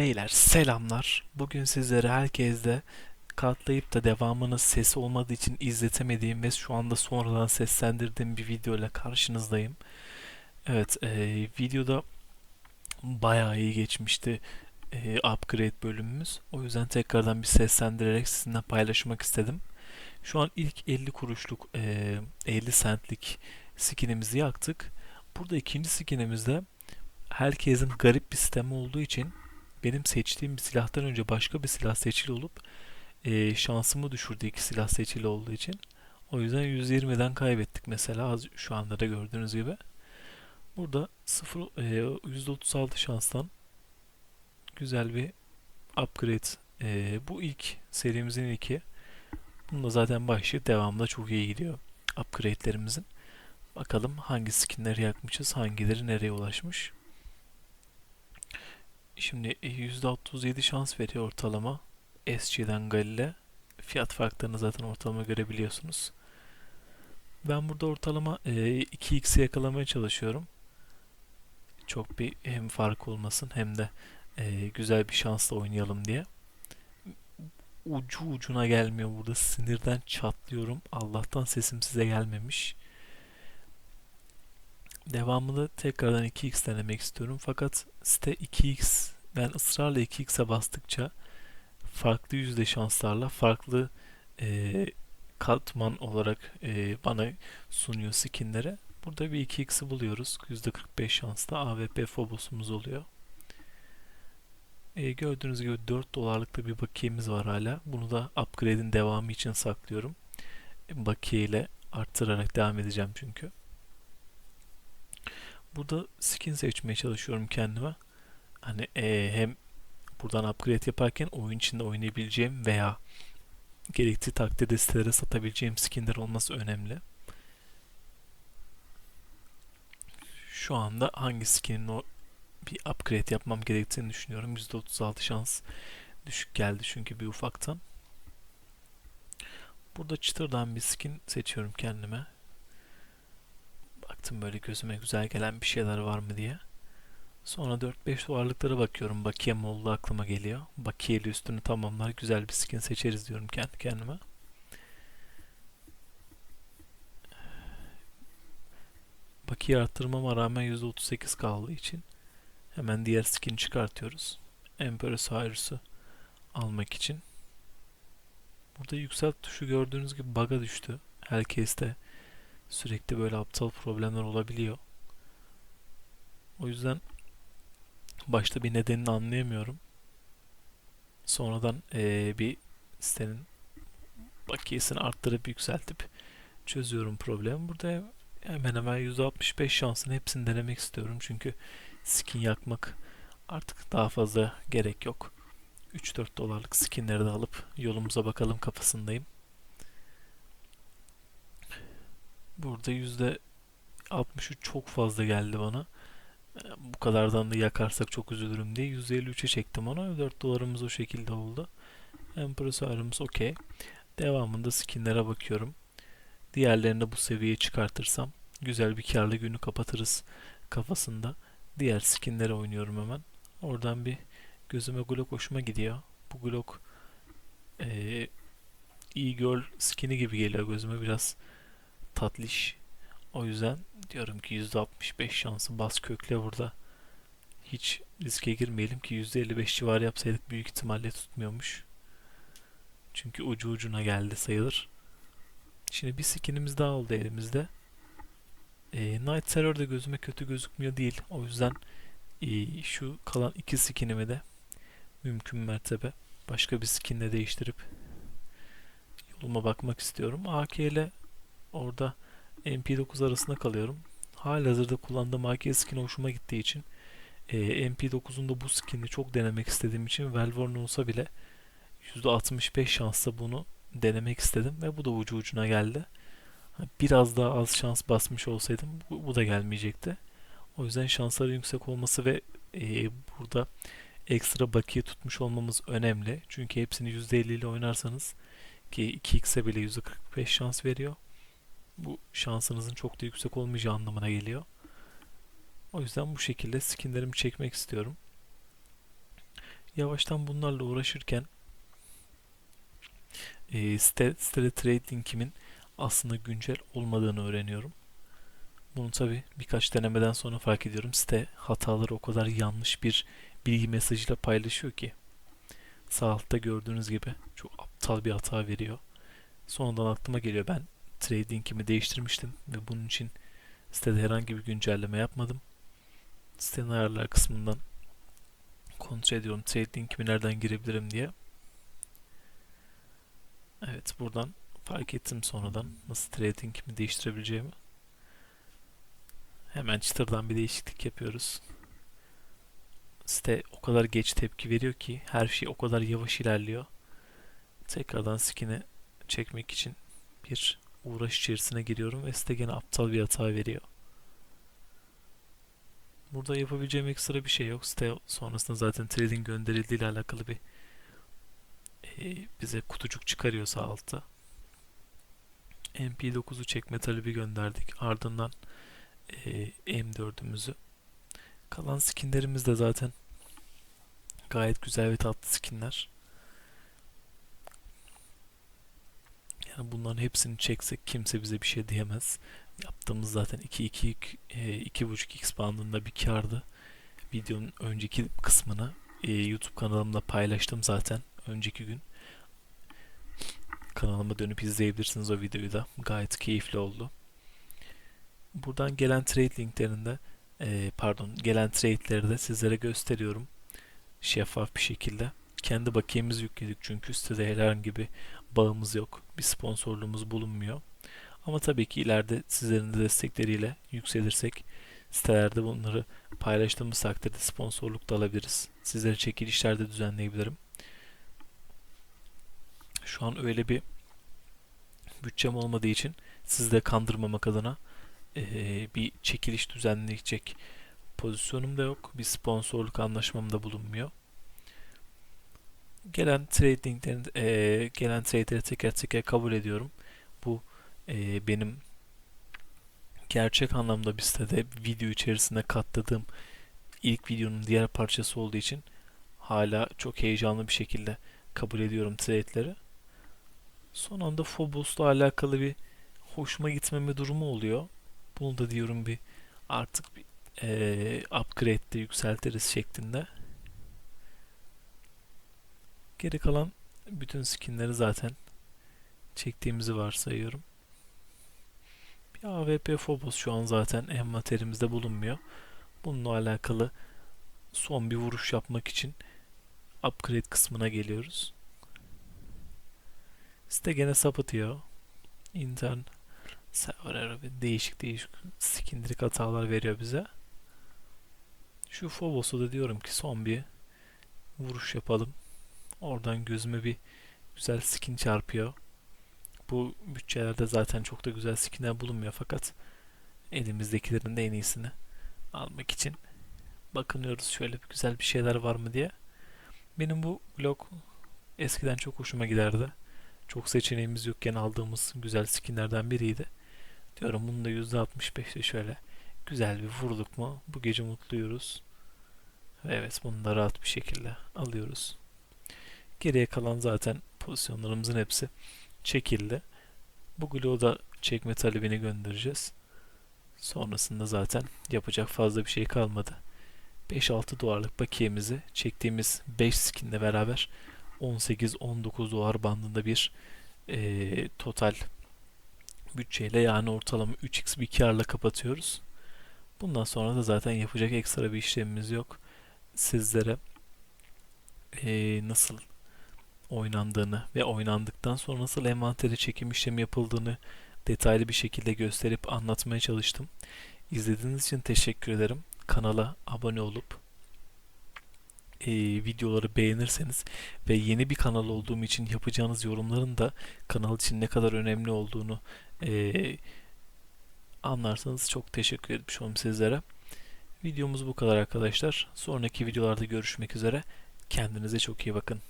Beyler selamlar. Bugün sizlere herkeste katlayıp da devamının sesi olmadığı için izletemediğim ve şu anda sonradan seslendirdiğim bir video ile karşınızdayım. Evet, e, videoda bayağı iyi geçmişti e, upgrade bölümümüz. O yüzden tekrardan bir seslendirerek sizinle paylaşmak istedim. Şu an ilk 50 kuruşluk, e, 50 centlik skinimizi yaktık. Burada ikinci skinimizde herkesin garip bir sistemi olduğu için benim seçtiğim bir silahtan önce başka bir silah seçili olup e, şansımı düşürdü iki silah seçili olduğu için. O yüzden 120'den kaybettik mesela az şu anda da gördüğünüz gibi. Burada 0 e, %36 şanstan güzel bir upgrade. E, bu ilk serimizin ilki. Bunda zaten başlığı devamında çok iyi gidiyor upgrade'lerimizin. Bakalım hangi skinleri yakmışız, hangileri nereye ulaşmış. Şimdi e, %37 şans veriyor ortalama. SG'den Galil'e. Fiyat farklarını zaten ortalama görebiliyorsunuz. Ben burada ortalama e, 2x'i yakalamaya çalışıyorum. Çok bir hem fark olmasın hem de e, güzel bir şansla oynayalım diye. Ucu ucuna gelmiyor burada. Sinirden çatlıyorum. Allah'tan sesim size gelmemiş. Devamını tekrardan 2x denemek istiyorum. Fakat site 2x ben ısrarla 2x'e bastıkça farklı yüzde şanslarla farklı e, katman olarak e, bana sunuyor skinlere. Burada bir 2x'i buluyoruz. %45 şansla AWP Phobos'umuz oluyor. E, gördüğünüz gibi 4 dolarlık da bir bakiyemiz var hala. Bunu da upgrade'in devamı için saklıyorum. E, bakiye ile arttırarak devam edeceğim çünkü. Burada skin seçmeye çalışıyorum kendime. Hani e, hem buradan upgrade yaparken oyun içinde oynayabileceğim veya gerektiği takdirde sitelere satabileceğim skinler olması önemli. Şu anda hangi skinin o bir upgrade yapmam gerektiğini düşünüyorum. %36 şans düşük geldi çünkü bir ufaktan. Burada çıtırdan bir skin seçiyorum kendime. Baktım böyle gözüme güzel gelen bir şeyler var mı diye. Sonra 4-5 varlıklara bakıyorum. Bakiye mi oldu aklıma geliyor. Bakiyeli üstünü tamamlar. Güzel bir skin seçeriz diyorum kendi kendime. Bakiye arttırmama rağmen %38 kaldığı için hemen diğer skin çıkartıyoruz. Emperor's Cyrus'u almak için. Burada yükselt tuşu gördüğünüz gibi bug'a düştü. Herkeste sürekli böyle aptal problemler olabiliyor. O yüzden başta bir nedenini anlayamıyorum. Sonradan ee, bir sitenin bakiyesini arttırıp yükseltip çözüyorum problemi. Burada hemen hemen %65 şansın hepsini denemek istiyorum. Çünkü skin yakmak artık daha fazla gerek yok. 3-4 dolarlık skinleri de alıp yolumuza bakalım kafasındayım. Burada %63 çok fazla geldi bana. Bu kadardan da yakarsak çok üzülürüm diye 153'e çektim onu. 4 dolarımız o şekilde oldu. Empresaryumuz okey. Devamında skinlere bakıyorum. Diğerlerini bu seviyeye çıkartırsam güzel bir karlı günü kapatırız kafasında. Diğer skinlere oynuyorum hemen. Oradan bir gözüme Glock hoşuma gidiyor. Bu Glock ee, iyi girl skini gibi geliyor gözüme biraz tatlış. O yüzden diyorum ki %65 şansı bas kökle burada. Hiç riske girmeyelim ki %55 civarı yapsaydık büyük ihtimalle tutmuyormuş. Çünkü ucu ucuna geldi sayılır. Şimdi bir skinimiz daha oldu elimizde. E, Night Terror da gözüme kötü gözükmüyor değil. O yüzden e, şu kalan iki skinimi de mümkün mertebe başka bir skinle değiştirip yoluma bakmak istiyorum. AK ile orada MP9 arasında kalıyorum. Halihazırda kullandığım AK skin hoşuma gittiği için e, MP9'un da bu skinini çok denemek istediğim için Velvorn olsa bile %65 şansla bunu denemek istedim ve bu da ucu ucuna geldi. Biraz daha az şans basmış olsaydım bu, bu da gelmeyecekti. O yüzden şansları yüksek olması ve e, burada ekstra bakiye tutmuş olmamız önemli. Çünkü hepsini %50 ile oynarsanız ki 2x'e bile %45 şans veriyor. Bu şansınızın çok da yüksek olmayacağı anlamına geliyor. O yüzden bu şekilde skinlerimi çekmek istiyorum. Yavaştan bunlarla uğraşırken e, site, sitede trading'imin aslında güncel olmadığını öğreniyorum. Bunu tabi birkaç denemeden sonra fark ediyorum. Site hataları o kadar yanlış bir bilgi mesajıyla paylaşıyor ki. Sağ altta gördüğünüz gibi çok aptal bir hata veriyor. Sonradan aklıma geliyor ben trading'imi değiştirmiştim ve bunun için sitede herhangi bir güncelleme yapmadım. Sitenin ayarlar kısmından kontrol ediyorum trading'imi nereden girebilirim diye. Evet buradan fark ettim sonradan nasıl trading'imi değiştirebileceğimi. Hemen çıtırdan bir değişiklik yapıyoruz. Site o kadar geç tepki veriyor ki her şey o kadar yavaş ilerliyor. Tekrardan skin'i çekmek için bir uğraş içerisine giriyorum ve site gene aptal bir hata veriyor. Burada yapabileceğim ekstra bir şey yok. Site sonrasında zaten trading gönderildiği ile alakalı bir e, bize kutucuk çıkarıyor sağ altta. MP9'u çekme talebi gönderdik. Ardından e, M4'ümüzü. Kalan skinlerimiz de zaten gayet güzel ve tatlı skinler. Yani bunların hepsini çeksek kimse bize bir şey diyemez. Yaptığımız zaten 2 2 2.5 x bandında bir kardı. Videonun önceki kısmını e, YouTube kanalımda paylaştım zaten önceki gün. Kanalıma dönüp izleyebilirsiniz o videoyu da. Gayet keyifli oldu. Buradan gelen trade linklerinde e, pardon gelen trade'leri de sizlere gösteriyorum. Şeffaf bir şekilde. Kendi bakiyemizi yükledik çünkü sitede herhangi bir bağımız yok. Bir sponsorluğumuz bulunmuyor. Ama tabii ki ileride sizlerin de destekleriyle yükselirsek sitelerde bunları paylaştığımız takdirde sponsorluk da alabiliriz. Sizlere çekilişler de düzenleyebilirim. Şu an öyle bir bütçem olmadığı için sizi de kandırmamak adına e, bir çekiliş düzenleyecek pozisyonum da yok. Bir sponsorluk anlaşmam da bulunmuyor. Gelen tradinglerin e, gelen trade'leri teker teker kabul ediyorum. Bu e, benim gerçek anlamda bir sitede video içerisinde katladığım ilk videonun diğer parçası olduğu için hala çok heyecanlı bir şekilde kabul ediyorum trade'leri. Son anda Phobos'la alakalı bir hoşuma gitmeme durumu oluyor. Bunu da diyorum bir artık bir e, upgrade'de yükseltiriz şeklinde. Geri kalan bütün skinleri zaten çektiğimizi varsayıyorum. Bir AWP Phobos şu an zaten envanterimizde bulunmuyor. Bununla alakalı son bir vuruş yapmak için upgrade kısmına geliyoruz. Site gene sapıtıyor. Intern server değişik değişik skindirik hatalar veriyor bize. Şu Phobos'u da diyorum ki son bir vuruş yapalım. Oradan gözüme bir güzel skin çarpıyor. Bu bütçelerde zaten çok da güzel skinler bulunmuyor fakat elimizdekilerin de en iyisini almak için bakınıyoruz şöyle bir güzel bir şeyler var mı diye. Benim bu blog eskiden çok hoşuma giderdi. Çok seçeneğimiz yokken aldığımız güzel skinlerden biriydi. Diyorum bunu da %65'le şöyle güzel bir vurduk mu bu gece mutluyuz. Evet bunu da rahat bir şekilde alıyoruz. Geriye kalan zaten pozisyonlarımızın hepsi çekildi. Bu glow da çekme talebini göndereceğiz. Sonrasında zaten yapacak fazla bir şey kalmadı. 5-6 dolarlık bakiyemizi çektiğimiz 5 skinle beraber 18-19 dolar bandında bir e, total bütçeyle yani ortalama 3x bir karla kapatıyoruz. Bundan sonra da zaten yapacak ekstra bir işlemimiz yok. Sizlere e, nasıl oynandığını ve oynandıktan sonra nasıl envantere çekim işlemi yapıldığını detaylı bir şekilde gösterip anlatmaya çalıştım. İzlediğiniz için teşekkür ederim. Kanala abone olup e, videoları beğenirseniz ve yeni bir kanal olduğum için yapacağınız yorumların da kanal için ne kadar önemli olduğunu e, anlarsanız çok teşekkür etmiş olurum sizlere. Videomuz bu kadar arkadaşlar. Sonraki videolarda görüşmek üzere. Kendinize çok iyi bakın.